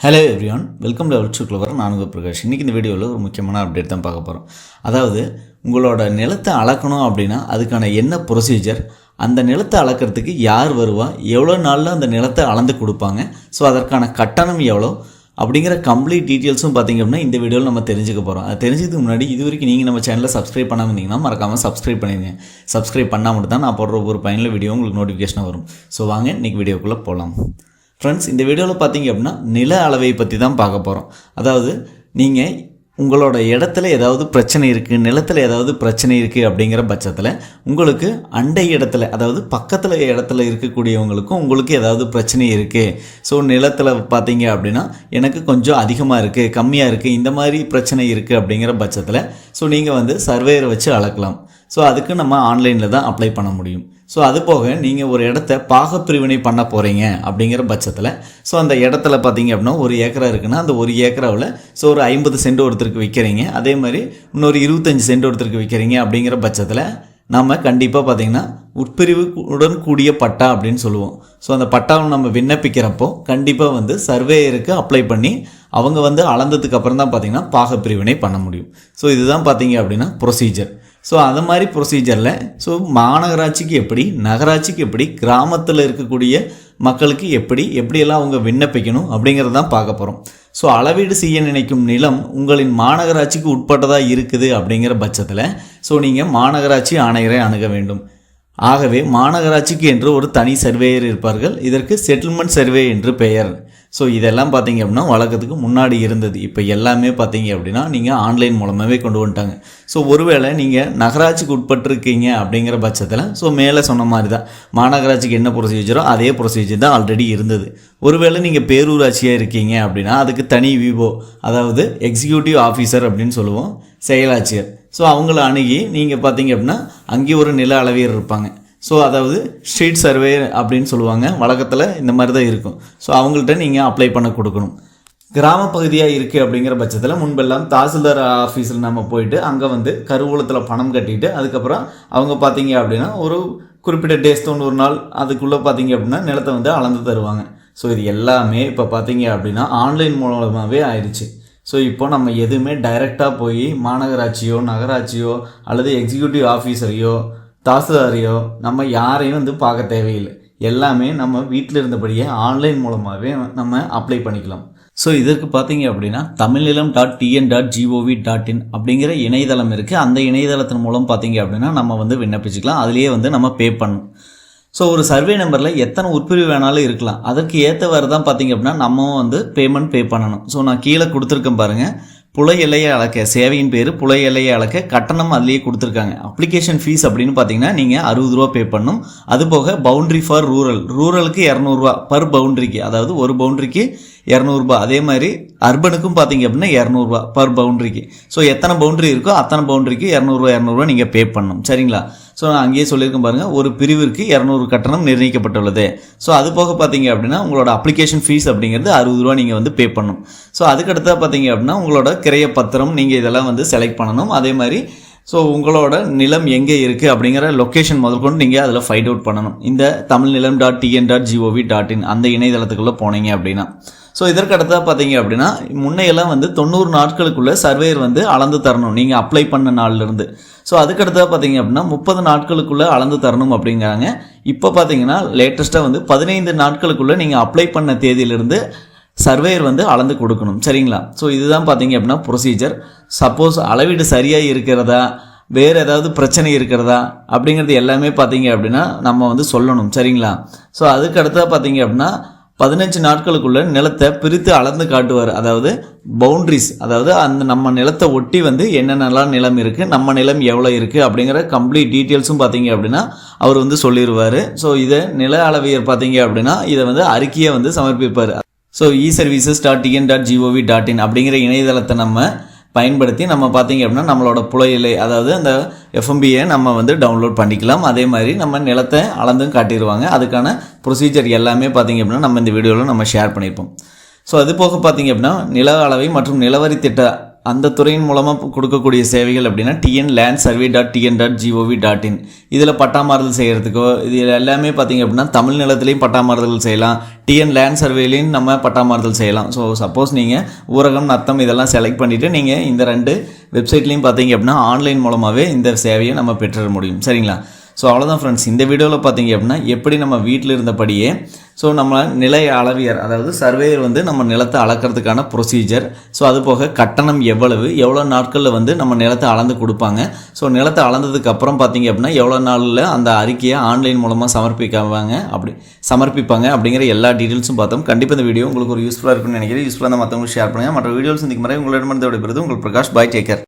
Hello everyone welcome to our clever நான் பிரகாஷ். இன்றைக்கி இந்த வீடியோவில் ஒரு முக்கியமான அப்டேட் தான் பார்க்க போகிறோம் அதாவது உங்களோட நிலத்தை அளக்கணும் அப்படின்னா அதுக்கான என்ன ப்ரொசீஜர் அந்த நிலத்தை அளக்கிறதுக்கு யார் வருவா? எவ்வளோ நாளில் அந்த நிலத்தை அளந்து கொடுப்பாங்க? ஸோ அதற்கான கட்டணம் எவ்வளோ அப்படிங்கிற கம்ப்ளீட் டீட்டெயில்ஸும் பார்த்தீங்க அப்படின்னா இந்த வீடியோவில் நம்ம தெரிஞ்சுக்க போகிறோம் அது தெரிஞ்சதுக்கு முன்னாடி இது வரைக்கும் நீங்கள் நம்ம சேனலை சப்ஸ்கிரைப் பண்ணாமல் இருந்தீங்கன்னா மறக்காமல் சப்ஸ்கிரைப் பண்ணிடுங்க சப்ஸ்கிரைப் பண்ணால் மட்டும் தான் நான் போடுற ஒரு பயனில் வீடியோ உங்களுக்கு நோட்டிஃபிகேஷன் வரும். ஸோ வாங்க இன்றைக்கி வீடியோக்குள்ளே போகலாம் ஃப்ரெண்ட்ஸ் இந்த வீடியோவில் பார்த்தீங்க அப்படின்னா நில அளவை பற்றி தான் பார்க்க போகிறோம் அதாவது நீங்கள் உங்களோட இடத்துல ஏதாவது பிரச்சனை இருக்குது நிலத்தில் ஏதாவது பிரச்சனை இருக்குது அப்படிங்கிற பட்சத்தில் உங்களுக்கு அண்டை இடத்துல அதாவது பக்கத்தில் இடத்துல இருக்கக்கூடியவங்களுக்கும் உங்களுக்கு ஏதாவது பிரச்சனை இருக்குது ஸோ நிலத்தில் பார்த்தீங்க அப்படின்னா எனக்கு கொஞ்சம் அதிகமாக இருக்குது கம்மியாக இருக்குது இந்த மாதிரி பிரச்சனை இருக்குது அப்படிங்கிற பட்சத்தில் ஸோ நீங்கள் வந்து சர்வேயரை வச்சு அளக்கலாம். ஸோ அதுக்கு நம்ம ஆன்லைனில் தான் அப்ளை பண்ண முடியும். ஸோ அது போக நீங்கள் ஒரு இடத்த பாகப்பிரிவினை பண்ண போகிறீங்க அப்படிங்கிற பட்சத்தில் ஸோ அந்த இடத்துல பார்த்தீங்க அப்படின்னா ஒரு ஏக்கரா இருக்குன்னா அந்த ஒரு ஏக்கராவில் ஸோ ஒரு ஐம்பது சென்ட் ஒருத்தருக்கு விற்கிறீங்க அதே மாதிரி இன்னொரு இருபத்தஞ்சி சென்ட் ஒருத்தருக்கு விற்கிறீங்க அப்படிங்கிற பட்சத்தில் நம்ம கண்டிப்பாக பார்த்தீங்கன்னா உட்பிரிவு உடன் கூடிய பட்டா அப்படின்னு சொல்லுவோம். ஸோ அந்த பட்டாவை நம்ம விண்ணப்பிக்கிறப்போ கண்டிப்பாக வந்து சர்வேயருக்கு அப்ளை பண்ணி அவங்க வந்து அளந்ததுக்கு அப்புறம் தான் பார்த்திங்கன்னா பாகப்பிரிவினை பண்ண முடியும். ஸோ இதுதான் பார்த்தீங்க அப்படின்னா ப்ரொசீஜர் ஸோ அது மாதிரி ப்ரொசீஜரில் ஸோ மாநகராட்சிக்கு எப்படி நகராட்சிக்கு எப்படி கிராமத்தில் இருக்கக்கூடிய மக்களுக்கு எப்படி எப்படியெல்லாம் அவங்க விண்ணப்பிக்கணும் அப்படிங்கிறது தான் பார்க்க போகிறோம் ஸோ அளவீடு செய்ய நினைக்கும் நிலம் உங்களின் மாநகராட்சிக்கு உட்பட்டதாக இருக்குது அப்படிங்கிற பட்சத்தில் ஸோ நீங்கள் மாநகராட்சி ஆணையரை அணுக வேண்டும். ஆகவே மாநகராட்சிக்கு என்று ஒரு தனி சர்வேயர் இருப்பார்கள். இதற்கு செட்டில்மெண்ட் சர்வே என்று பெயர். ஸோ இதெல்லாம் பார்த்தீங்க அப்படின்னா வழக்கத்துக்கு முன்னாடி இருந்தது. இப்போ எல்லாமே பார்த்தீங்க அப்படின்னா நீங்கள் ஆன்லைன் மூலமாகவே கொண்டு வந்துட்டாங்க. ஸோ ஒருவேளை நீங்கள் நகராட்சிக்கு உட்பட்டிருக்கீங்க அப்படிங்கிற பட்சத்தில் ஸோ மேலே சொன்ன மாதிரி தான் மாநகராட்சிக்கு என்ன ப்ரொசீஜரோ அதே ப்ரொசீஜர் தான் ஆல்ரெடி இருந்தது. ஒருவேளை நீங்கள் பேரூராட்சியாக இருக்கீங்க அப்படின்னா அதுக்கு தனி விவோ அதாவது எக்ஸிக்யூட்டிவ் ஆஃபீஸர் அப்படின்னு சொல்லுவோம் செயலாட்சியர். ஸோ அவங்கள அணுகி நீங்கள் பார்த்தீங்க அப்படின்னா அங்கேயும் ஒரு நில அளவியர் இருப்பாங்க. ஸோ அதாவது ஸ்ட்ரீட் சர்வே அப்படின்னு சொல்லுவாங்க. வழக்கத்தில் இந்த மாதிரி தான் இருக்கும். ஸோ அவங்கள்ட்ட நீங்கள் அப்ளை பண்ண கொடுக்கணும். கிராம பகுதியாக இருக்குது அப்படிங்கிற பட்சத்தில் முன்பெல்லாம் தாசில்தார் ஆஃபீஸில் நம்ம போயிட்டு அங்கே வந்து கருவூலத்தில் பணம் கட்டிட்டு அதுக்கப்புறம் அவங்க பார்த்தீங்க அப்படின்னா ஒரு குறிப்பிட்ட டேஸ் தொண்ணூறு நாள் அதுக்குள்ளே பார்த்தீங்க அப்படின்னா நிலத்தை வந்து அளந்து தருவாங்க. ஸோ இது எல்லாமே இப்போ பார்த்தீங்க அப்படின்னா ஆன்லைன் மூலமாகவே ஆயிடுச்சு ஸோ இப்போ நம்ம எதுவுமே டைரெக்டாக போய் மாநகராட்சியோ நகராட்சியோ அல்லது எக்ஸிக்யூட்டிவ் ஆஃபீஸரையோ தாசில்தாரையோ நம்ம யாரையும் வந்து பார்க்க தேவையில்லை. எல்லாமே நம்ம வீட்டில் இருந்தபடியே ஆன்லைன் மூலமாகவே நம்ம அப்ளை பண்ணிக்கலாம். ஸோ இதற்கு பார்த்தீங்க அப்படின்னா Tamilnilam dot TN dot GOV dot in அப்படிங்கிற இணையதளம் இருக்குது அந்த இணையதளத்தின் மூலம் பார்த்தீங்க அப்படின்னா நம்ம வந்து விண்ணப்பிச்சுக்கலாம். அதுலேயே வந்து நம்ம பே பண்ணணும். ஸோ ஒரு சர்வே நம்பரில் எத்தனை உட்பிரிவு வேணாலும் இருக்கலாம். அதற்கு ஏற்றவாறு தான் பார்த்தீங்க அப்படின்னா நம்ம வந்து பேமெண்ட் பே பண்ணணும். ஸோ நான் கீழே கொடுத்துருக்கேன் பாருங்கள் புலை எல்லையை அளக்க சேவையின் பேர் புலை எல்லையை அளக்க கட்டணம் அதுலேயே கொடுத்துருக்காங்க. அப்ளிகேஷன் ஃபீஸ் அப்படின்னு பார்த்தீங்கன்னா நீங்கள் அறுபது ரூபா பே பண்ணணும். அது போக பவுண்ட்ரி ஃபார் ரூரல் ரூரலுக்கு இரநூறுவா பர் பவுண்ட்ரிக்கு அதாவது ஒரு பவுண்ட்ரிக்கு இரநூறுபா. அதே மாதிரி அர்பனுக்கும் பார்த்தீங்க அப்படின்னா இரநூறுபா பர் பவுண்ட்ரிக்கு ஸோ எத்தனை பவுண்ட்ரி இருக்கோ அத்தனை பவுண்ட்ரிக்கு இரநூறுவா இரநூறுவா நீங்கள் பே பண்ணணும். சரிங்களா? ஸோ நான் அங்கேயே சொல்லியிருக்கேன் பாருங்கள் ஒரு பிரிவிற்கு இரநூறு கட்டணம் நிர்ணயிக்கப்பட்டுள்ளது. ஸோ அது போக பார்த்தீங்க அப்படின்னா உங்களோட அப்ளிகேஷன் ஃபீஸ் அப்படிங்கிறது அறுபது ரூபா நீங்கள் வந்து பே பண்ணணும். ஸோ அதுக்கடுத்தா பார்த்தீங்க அப்படின்னா உங்களோட கிரைய பத்திரம் நீங்கள் இதெல்லாம் வந்து செலக்ட் பண்ணணும். அதே மாதிரி ஸோ உங்களோட நிலம் எங்கே இருக்குது அப்படிங்கிற லொக்கேஷன் முதற்கொண்டு நீங்கள் அதில் ஃபைண்ட் அவுட் பண்ணணும். இந்த Tamil Nilam dot TN dot GOV dot in அந்த இணையதளத்துக்குள்ளே போனீங்க அப்படின்னா. ஸோ இதற்கு அடுத்ததாக பார்த்தீங்க அப்படின்னா முன்னையெல்லாம் வந்து தொண்ணூறு நாட்களுக்குள்ளே சர்வேயர் வந்து அளந்து தரணும். நீங்கள் அப்ளை பண்ண நாள்லேருந்து. ஸோ அதுக்கடுத்ததாக பார்த்தீங்க அப்படின்னா முப்பது நாட்களுக்குள்ளே அளந்து தரணும் அப்படிங்கிறாங்க. இப்போ பார்த்தீங்கன்னா லேட்டஸ்ட்டாக வந்து பதினைந்து நாட்களுக்குள்ளே நீங்கள் அப்ளை பண்ண தேதியிலிருந்து சர்வேயர் வந்து அளந்து கொடுக்கணும். சரிங்களா? ஸோ இதுதான் பார்த்தீங்க அப்படின்னா ப்ரொசீஜர் சப்போஸ் அளவீடு சரியாக இருக்கிறதா? வேறு ஏதாவது பிரச்சனை இருக்கிறதா? அப்படிங்கிறது எல்லாமே பார்த்தீங்க அப்படின்னா நம்ம வந்து சொல்லணும். சரிங்களா? ஸோ அதுக்கு அடுத்தா பார்த்தீங்க அப்படின்னா பதினஞ்சு நாட்களுக்குள்ள நிலத்தை பிரித்து அளந்து காட்டுவார். அதாவது பவுண்ட்ரிஸ் அதாவது அந்த நம்ம நிலத்தை ஒட்டி வந்து என்னென்னலாம் நிலம் இருக்குது நம்ம நிலம் எவ்வளோ இருக்குது அப்படிங்கிற கம்ப்ளீட் டீட்டெயில்ஸும் பார்த்தீங்க அப்படின்னா அவர் வந்து சொல்லிடுவார் ஸோ இதை நில அளவியர் பார்த்தீங்க அப்படின்னா இதை வந்து அறிக்கையை வந்து சமர்ப்பிப்பார். So e services dot TN dot GOV dot in அப்படிங்கிற இணையதளத்தை நம்ம பயன்படுத்தி நம்ம பார்த்தீங்க அப்படின்னா நம்மளோட புலையிலை அதாவது அந்த எஃப்எம்பியை நம்ம வந்து டவுன்லோட் பண்ணிக்கலாம். அதே மாதிரி நம்ம நிலத்தை அளந்தும் காட்டிடுவாங்க. அதுக்கான ப்ரொசீஜர் எல்லாமே பார்த்தீங்க அப்படின்னா நம்ம இந்த வீடியோவில் நம்ம ஷேர் பண்ணியிருப்போம். ஸோ அது போக பார்த்தீங்க அப்படின்னா நில அளவை மற்றும் நிலவரி திட்ட அந்த துறையின் மூலமாக கொடுக்கக்கூடிய சேவைகள் அப்படின்னா TN land survey dot TN dot GOV dot in இதில் பட்டாமாறுதல் செய்கிறதுக்கோ இது எல்லாமே பார்த்தீங்க அப்படின்னா தமிழ் நிலத்துலேயும் பட்டாமாறுதல் செய்யலாம். டிஎன் லேண்ட் சர்வேலையும் நம்ம பட்டாமாறுதல் செய்யலாம். ஸோ சப்போஸ் நீங்கள் ஊரகம் நத்தம் இதெல்லாம் செலக்ட் பண்ணிவிட்டு நீங்கள் இந்த ரெண்டு வெப்சைட்லேயும் பார்த்தீங்க அப்படின்னா ஆன்லைன் மூலமாகவே இந்த சேவையை நம்ம பெற்றுட முடியும். சரிங்களா? ஸோ அவ்வளோதான் ஃப்ரெண்ட்ஸ் இந்த வீடியோவில் பார்த்தீங்க அப்படின்னா எப்படி நம்ம வீட்டில் இருந்தபடியே ஸோ நம்ம நிலை அளவியர் அதாவது சர்வேயர் வந்து நம்ம நிலத்தை அளக்கிறதுக்கான ப்ரொசீஜர் ஸோ அது போக கட்டணம் எவ்வளவு எவ்வளோ நாட்களில் வந்து நம்ம நிலத்தை அளந்து கொடுப்பாங்க. ஸோ நிலத்தை அளந்ததுக்கப்புறம் பார்த்தீங்க அப்படின்னா எவ்வளோ நாளில் அந்த அறிக்கையை ஆன்லைன் மூலமாக சமர்ப்பிக்காவாங்க அப்படி சமர்ப்பிப்பாங்க அப்படிங்கிற எல்லா டீட்டெயில்ஸும் பார்த்தோம். கண்டிப்பாக இந்த வீடியோ உங்களுக்கு ஒரு யூஸ்ஃபுல்லாக இருக்கும்னு நினைக்கிறேன். யூஸ்ஃபுல்லாக மற்றவங்களுக்கு ஷேர் பண்ணுங்கள் மற்ற வீடியோஸ் இந்த மாதிரி உங்களிடமிருந்து விடைபெறுது உங்கள் பிரகாஷ். பாய் டேக்கர்